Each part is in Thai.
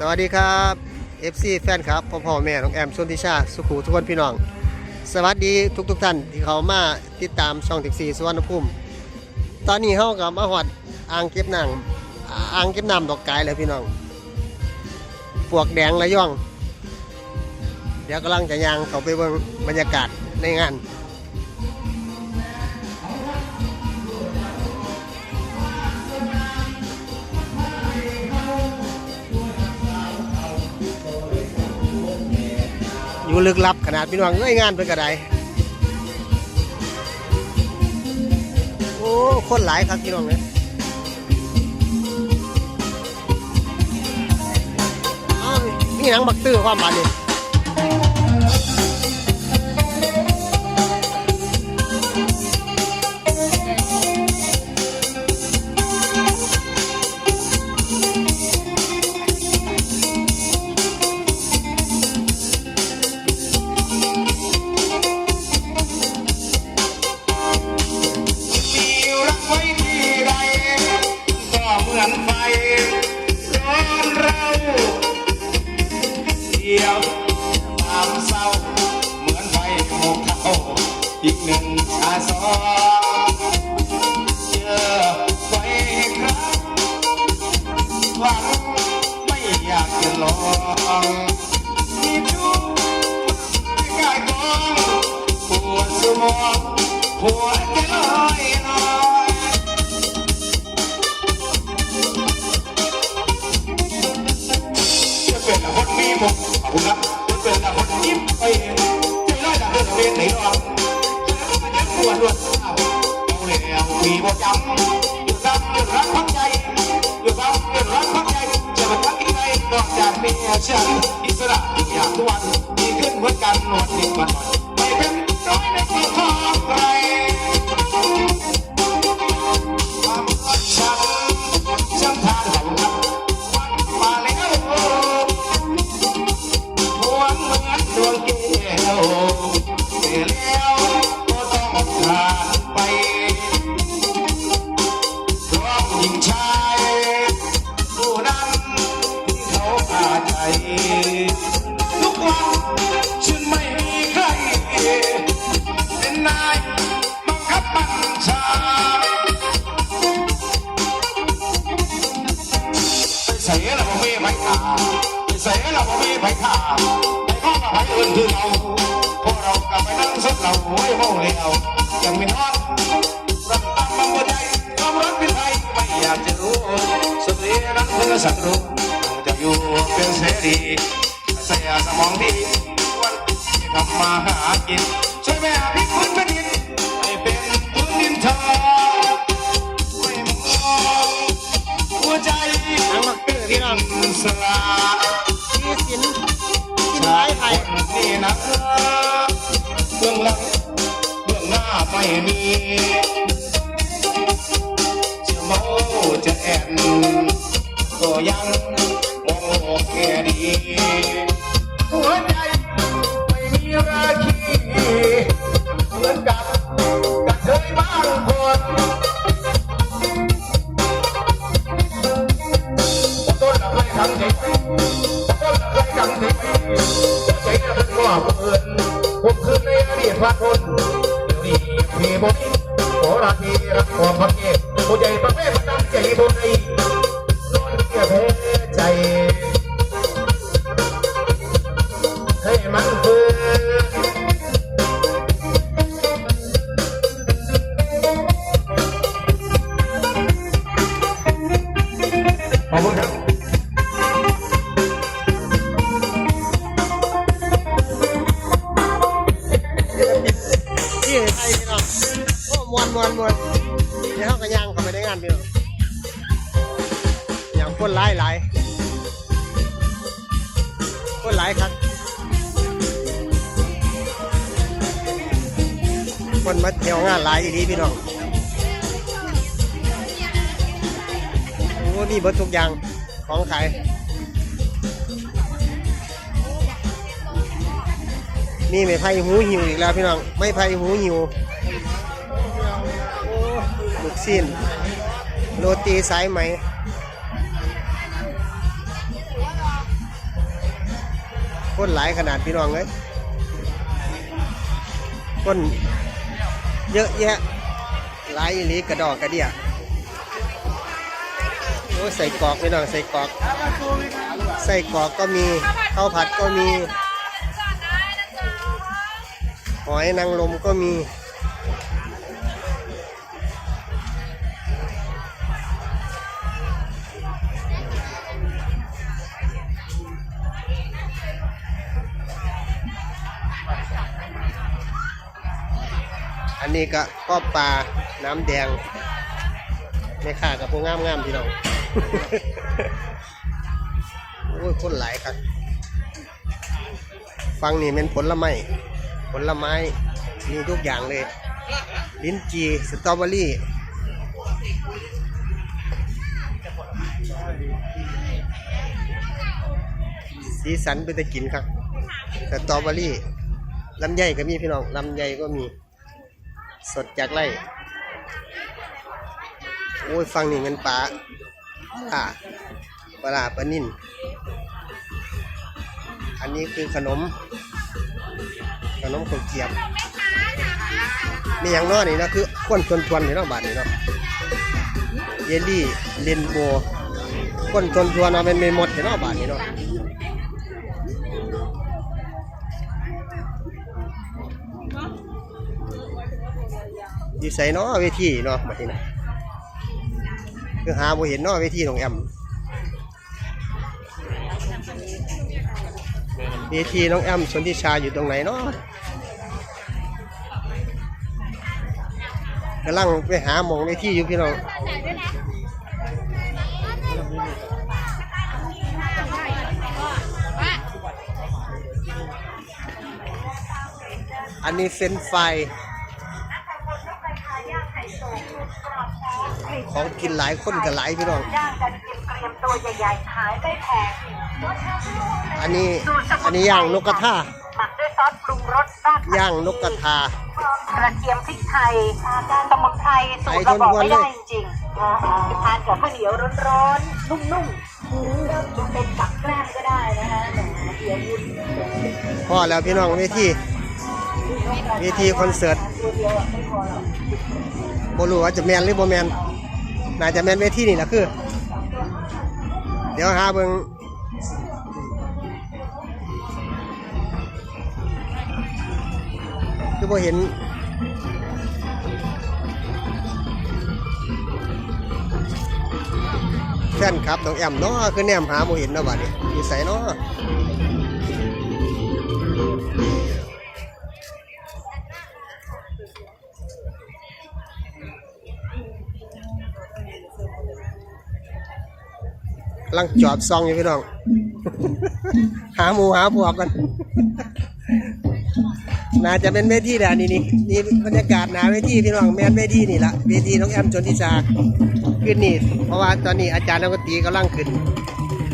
สวัสดีครับ FC แฟนครับพ่อพ่อแม่น้องแอมชนทิชา สุขูทุกคนพี่น้อง สวัสดีทุกทุกๆท่านที่เขามาติดตามช่องติกซีสุวรรณภูมิตอนนี้เฮากับมาหอดอ่างเก็บน้ำอ่างเก็บน้ำดอกกายเลยพี่น้องปวกแดงระย่อง เดี๋ยวกำลังจะยางเขาไปเบิ่งบรรยากาศในงาน อยู่ลึกลับขนาดพี่น้องเอ้ยงานเป็นกระไดโอ้คนหลายครับพี่น้องเนี่ยนี่หนังบักตื้อความบานนี่ สองเจอไฟครับหวังไม่อยากจะลองมีชู้ไม่ก้ากองปวดสมองหัวใจลอยลอยเป็นคนมีมุกขอบคุณครับเป็นคนยิ้มไปเห็นใจร้อยดังเรื่องเรียนไหนรอง มาทักยังไงนอกจากเมียฉันอิสระทุกอย่างทุกวันดีขึ้นเหมือนกันนวดติดวันไม่เป็น ทุกวันฉันไม่มีใคร เป็นนายบังคับบัญชาไปใส่ละบ่มีไผขาไปใส่ละบ่มีไผขาไปข้อกับไผอื่นคือเราพวกเรากลับไปนั่งสุดเราโอ้เมาแล้วยังไม่นอนรักตามบังหัวใจความรักเป็นไทยไม่อยากจะรู้สุดท้ายนั้นเพื่อศัตรู อยู่เป็นเสรีใส่สมองดีวันที่ทำมาหากิน ช่วยแม่พี่คุณเป็นดินให้เป็นพื้นดินทองไม่มองหัวใจที่น้องสลามีสินสินชาไม้ยไทไทยยนี่นะเบื้องหลังเบื้องหน้าไม่มีจะโมจะแอนก็ยัง หัวใจไม่มีราคีเหมือนกับกระเทยบางคน อบคุณครับที่ไทยพี่น้องโอ้มวนมวนมวนเดี๋ยวเขาก็ย่างเข้าไปในงานพี่น้องอย่างคนหลายหลายคนหลายครับคนมาเที่ยวงานหลายอีดีพี่น้อง อ้มีเบิดทุกอย่างของขายนี่ไม่ไผ่หูหิวอีกแล้วพี่น้องไม่ไผ่หูหิวโอ้ลูกสิ้นโรตีสายไหมคนหลายขนาดพี่น้องเลยคนเยอะแยะหลายลีกระดอกกระเดีย อ้ใส่กรอกพี่น้องใส่กรอก ใส่กรอกก็มีข้าวผัดก็มีหอยนางรมก็มีอันนี้ก็ก็ปลาน้ำแดงไม่ค่ากับพวกงามงามๆพี่น้อง โอ้ยคนหลายครับฟังนี่เป็นผลไม้ผลไม้มีทุกอย่างเลย ลิ้นจีสตรอเบอรี่สีสันเป็นตะกินครับสตรอเบอรี่ลำไยก็มีพี่น้องลำไยก็มี สดจากไร่โอ้ยฟังนี่มันปลา อ่าปลาปลานิ่นอันนี้คือขนม ขนมข้าวเกียบมีอย่างน้อนี่นะคือข้นทวนทวนนี่เนาะบาทนี่เนาะเยลลี่เรนโบว์ข้นทวนทวนเอาเป็นเมมดนี่เนาะบาทนี่เนาะอยู่ใส่เนาะเวทีเนาะมาทีน คือหาบ่เห็นเนาะเวทีของแอมเวทีน้องแอมชนทิชาอยู่ตรงไหนเนาะกำลังไปหาหมองเวทีอยู่พี่น้องอันนี้เฟรนช์ฟ ของกินหลายคนกับหลายพี่น้อง ย่างกันเตรียมตัวใหญ่ๆขายได้แพงอันนี้อันนี้ย่างนกกระทาหมักด้วยซอสปรุงรสราดย่างนกกระทากระเทียมพริกไทยสมุนไพรสูตรเราบอกไม่ได้จริงๆทานกับข้าวเหนียวร้อนๆนุ่มๆจะเป็นกับแกล้มก็ได้นะคะแหมเดี๋ยววุ้นพอแล้วพี่น้องเวทีเวทีคอนเสิร์ตตัวเดียวอะไม่พอหรอก บ่รู้ว่าจะแมนหรือบ่แมน น่าจะแมนเวทีนี่แหละคือ เดี๋ยวหาเบิงคือบ่เห็นแฟนครับน้องแอมเนาะคือแนมหาบ่เห็นเนาะบัดนี้อยู่ไสเนาะ ลังจอบซองอยู่พี่น้อง หาหมูหาพวกกันน่าจะเป็นเวทีแหละนี่นี่นี่บรรยากาศหนาเวทีพี่น้องแมนเวทีนี่ละเวทีน้องแอมชนทิชาขึ้นนี่ เพราะว่าตอนนี้อาจารย์นักดนตรีกำลังขึ้น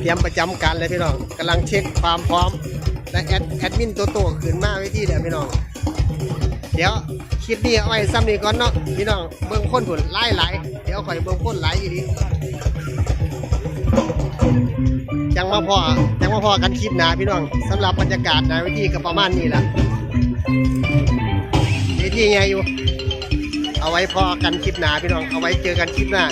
เตรียมประจำการเลยพี่น้องกำลังเช็คความพร้อม และแอดแอดมินตัวโตขึ้นมาเวทีเดี๋ยวพี่น้อง เดี๋ยวคลิปนี้เอาไว้ซ้ำนี้ก่อนเนาะพี่น้องเบิ่งคนผลไล่หลเดี๋ยวข่อยเบิ่งคนหลอยู่ดี จังว่าพอจังว่าพอกันคลิปหนาพี่น้องสำหรับบรรยากาศในวิธีก็ประมาณนี้ละวิธีไงอยู่ เอาไว้พอกันคลิปหนาพี่น้องเอาไว้เจอกันคลิปหน้า